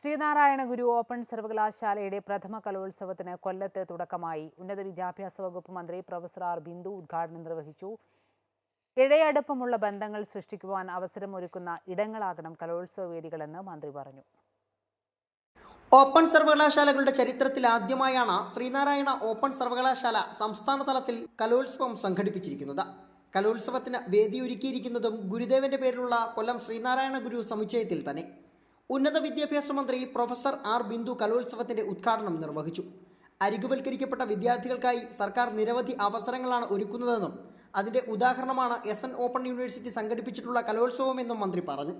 ശ്രീനാരായണ ഗുരു open സർവകലാശാലയുടെ പ്രഥമ കലോത്സവത്തിന് കൊല്ലത്ത് തുടക്കമായി. ഉന്നത വിദ്യാഭ്യാസ വകുപ്പ് മന്ത്രി പ്രൊഫസർ ആർ ബിന്ദു ഉദ്ഘാടനം നിർവഹിച്ചു. ഇഴയടുപ്പമുള്ള ബന്ധങ്ങൾ സൃഷ്ടിക്കുവാൻ അവസരമൊരുക്കുന്ന ഇടങ്ങളാകണം കലോത്സവ വേദികളെന്ന് മന്ത്രി പറഞ്ഞു. ഓപ്പൺ സർവകലാശാലകളുടെ ചരിത്രത്തിൽ ആദ്യമായാണ് ശ്രീനാരായണ ഓപ്പൺ സർവകലാശാല സംസ്ഥാന തലത്തിൽ കലോത്സവം സംഘടിപ്പിച്ചിരിക്കുന്നത്. കലോത്സവത്തിന് വേദിയൊരുക്കിയിരിക്കുന്നതും ഗുരുദേവന്റെ പേരിലുള്ള കൊല്ലം ശ്രീനാരായണ ഗുരു സമുച്ചയത്തിൽ തന്നെ. ഉന്നത വിദ്യാഭ്യാസ മന്ത്രി പ്രൊഫസർ ആർ ബിന്ദു കലോത്സവത്തിന്റെ ഉദ്ഘാടനം നിർവഹിച്ചു. അരികുവൽക്കരിക്കപ്പെട്ട വിദ്യാർത്ഥികൾക്കായി സർക്കാർ നിരവധി അവസരങ്ങളാണ് ഒരുക്കുന്നതെന്നും അതിന്റെ ഉദാഹരണമാണ് എസ് എൻ ഓപ്പൺ യൂണിവേഴ്സിറ്റി സംഘടിപ്പിച്ചിട്ടുള്ള കലോത്സവമെന്നും മന്ത്രി പറഞ്ഞു.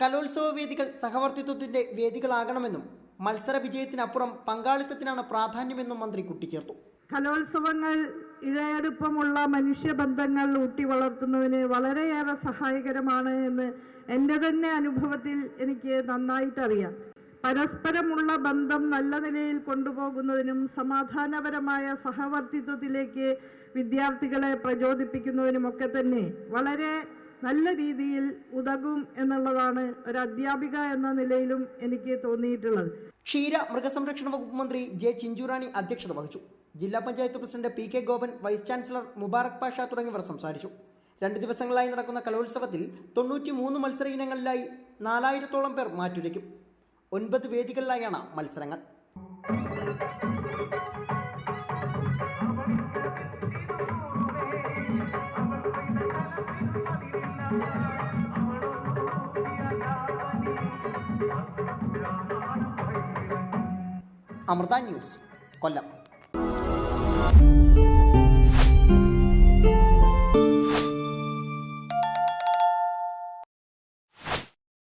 കലോത്സവ വേദികൾ സഹവർത്തിത്വത്തിന്റെ വേദികളാകണമെന്നും മത്സര വിജയത്തിനപ്പുറം പങ്കാളിത്തത്തിനാണ് പ്രാധാന്യമെന്നും മന്ത്രി കൂട്ടിച്ചേർത്തു. കലോത്സവങ്ങൾ ഇഴയടുപ്പമുള്ള മനുഷ്യബന്ധങ്ങൾ ഊട്ടി വളർത്തുന്നതിന് വളരെയേറെ സഹായകരമാണ് എന്ന് എന്റെ തന്നെ അനുഭവത്തിൽ എനിക്ക് നന്നായിട്ടറിയാം. പരസ്പരമുള്ള ബന്ധം നല്ല നിലയിൽ കൊണ്ടുപോകുന്നതിനും സമാധാനപരമായ സഹവർത്തിത്വത്തിലേക്ക് വിദ്യാർത്ഥികളെ പ്രചോദിപ്പിക്കുന്നതിനുമൊക്കെ തന്നെ വളരെ നല്ല രീതിയിൽ ഉതകും എന്നുള്ളതാണ് ഒരു അധ്യാപിക എന്ന നിലയിലും എനിക്ക് തോന്നിയിട്ടുള്ളത്. ക്ഷീര മൃഗസംരക്ഷണ വകുപ്പ് മന്ത്രി ജെ ചിഞ്ചുറാണി അധ്യക്ഷത വഹിച്ചു. ജില്ലാ panchayat president P K Gopan vice chancellor Mubarak Pasha തുടങ്ങിയവർ സംസാരിച്ചു. രണ്ട് ദിവസങ്ങളായി നടക്കുന്ന കലോത്സവത്തിൽ തൊണ്ണൂറ്റി മൂന്ന് മത്സര ഇനങ്ങളിലായി നാലായിരത്തോളം പേർ മാറ്റുരയ്ക്കും. ഒൻപത് വേദികളിലായാണ് മത്സരങ്ങൾ. അമൃത ന്യൂസ് കൊല്ലം. Música